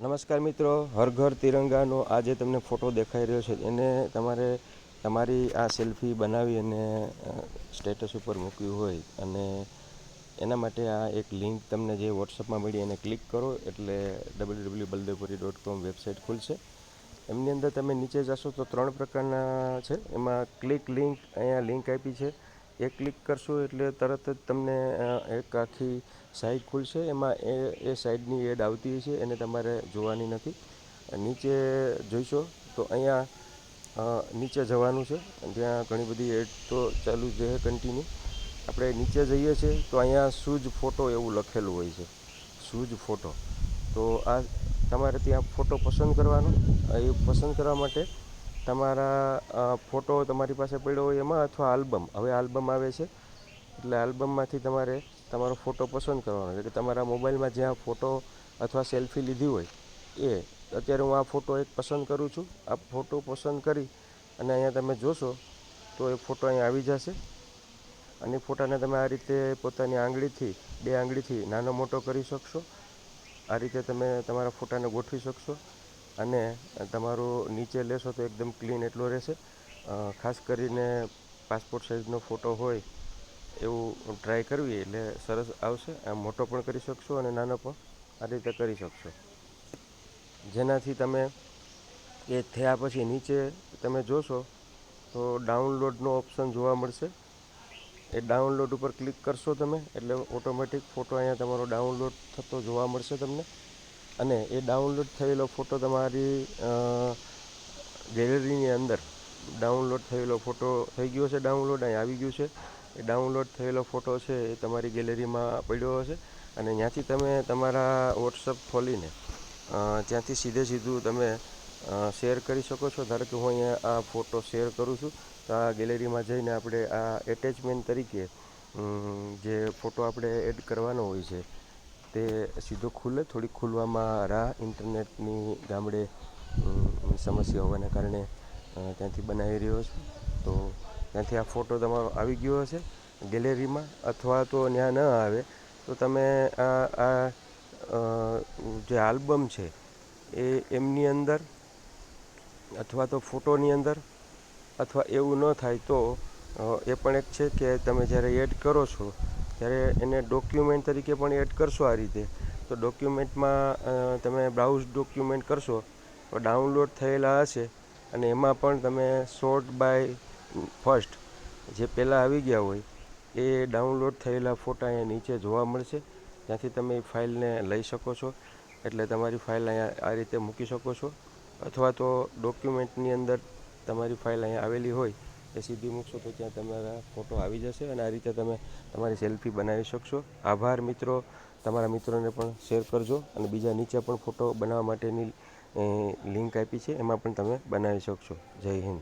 નમસ્કાર મિત્રો, હર ઘર તિરંગાનો આ જે તમને ફોટો દેખાઈ રહ્યો છે. એને તમારે તમારી આ સેલ્ફી બનાવી અને સ્ટેટસ ઉપર મૂકવી હોય અને એના માટે આ એક લિંક તમને જે વોટ્સઅપમાં મળી એને ક્લિક કરો એટલે W W Baldevpuri dot com website ખુલશે. એમની અંદર તમે નીચે જશો તો ત્રણ પ્રકારના છે. એમાં ક્લિક લિંક, અહીંયા લિંક આપી છે. એ ક્લિક કરશો એટલે તરત જ તમને એક આખી સાઇટ ખુલશે. એમાં એ એ સાઇટની એડ આવતી છે એને તમારે જોવાની નથી. નીચે જોઈશો તો અહીંયા નીચે જવાનું છે. ત્યાં ઘણી બધી એડ તો ચાલુ જ રહે કન્ટિન્યુ આપણે નીચે જઈએ છીએ તો અહીંયા શૂઝ ફોટો એવું લખેલું હોય છે. શૂઝ ફોટો તો આ તમારે ત્યાં ફોટો પસંદ કરવાનો. એ પસંદ કરવા માટે તમારા ફોટો તમારી પાસે પડ્યો હોય એમાં અથવા આલ્બમ? હવે આલ્બમ આવે છે, એટલે આલ્બમમાંથી તમારે તમારો ફોટો પસંદ કરવાનો. એટલે કે તમારા મોબાઈલમાં જ્યાં ફોટો અથવા સેલ્ફી લીધી હોય, એ, અત્યારે હું આ ફોટો એક પસંદ કરું છું. આ ફોટો પસંદ કરી અને અહીંયા તમે જોશો તો એ ફોટો અહીંયા આવી જશે. અને ફોટાને તમે આ રીતે પોતાની આંગળીથી, બે આંગળીથી નાનો મોટો કરી શકશો. આ રીતે તમે તમારા ફોટાને ગોઠવી શકશો. અને તમારું નીચે લેશો તો એકદમ ક્લીન એટલો રહેશે. ખાસ કરીને પાસપોર્ટ સાઇઝનો ફોટો હોય એવું ટ્રાય કરવી એટલે સરસ આવશે. આમ મોટો પણ કરી શકશો અને નાનો પણ આ રીતે કરી શકશો. જેનાથી તમે એ થયા પછી નીચે તમે જોશો તો ડાઉનલોડનો ઓપ્શન જોવા મળશે. એ ડાઉનલોડ ઉપર ક્લિક કરશો તમે એટલે ઓટોમેટિક ફોટો અહીંયા તમારો ડાઉનલોડ થતો જોવા મળશે તમને. અને એ ડાઉનલોડ થયેલો ફોટો તમારી ગેલેરીની અંદર ડાઉનલોડ થયેલો ફોટો થઈ ગયો છે ડાઉનલોડ, અહીં આવી ગયું છે. એ ડાઉનલોડ થયેલો ફોટો છે એ તમારી ગેલેરીમાં પડ્યો હશે અને ત્યાંથી તમે તમારા વોટ્સઅપ ખોલીને ત્યાંથી સીધે સીધું તમે શેર કરી શકો છો. ધારો કે હું અહીંયા આ ફોટો શેર કરું છું, તો આ ગેલેરીમાં જઈને આપણે આ એટેચમેન્ટ તરીકે જે ફોટો આપણે એડ કરવાનો હોય છે તે સીધો ખુલે, થોડી ખુલવામાં રાહ ઇન્ટરનેટની ગામડે સમસ્યા હોવાને કારણે ત્યાંથી બનાવી રહ્યો છું. તો ત્યાંથી આ ફોટો તમારો આવી ગયો હશે ગેલેરીમાં અથવા તો ત્યાં ન આવે, તો તમે આ આ જે આલ્બમ છે એ એમની અંદર અથવા તો ફોટોની અંદર અથવા એવું ન થાય તો એ પણ એક છે કે તમે જ્યારે એડ કરો છો ત્યારે એને ડોક્યુમેન્ટ તરીકે પણ એડ કરશો આ રીતે. તો ડોક્યુમેન્ટમાં તમે બ્રાઉઝ ડોક્યુમેન્ટ કરશો, તો ડાઉનલોડ થયેલા હશે અને એમાં પણ તમે શોર્ટ બાય ફર્સ્ટ જે પહેલાં આવી ગયા હોય, એ ડાઉનલોડ થયેલા ફોટા અહીંયા નીચે જોવા મળશે. ત્યાંથી તમે એ ફાઇલને લઈ શકો છો. એટલે તમારી ફાઇલ અહીંયા આ રીતે મૂકી શકો છો. અથવા તો ડોક્યુમેન્ટની અંદર તમારી ફાઇલ અહીંયા આવેલી હોય એ સીધી મૂકશો તો ત્યાં તમારા ફોટો આવી જશે અને આ રીતે તમે તમારી સેલ્ફી બનાવી શકશો. આભાર મિત્રો. તમારા મિત્રોને પણ શેર કરજો અને બીજા નીચે પણ ફોટો બનાવવા માટેની લિંક આપી છે. એમાં પણ તમે બનાવી શકશો. જય હિન્દ.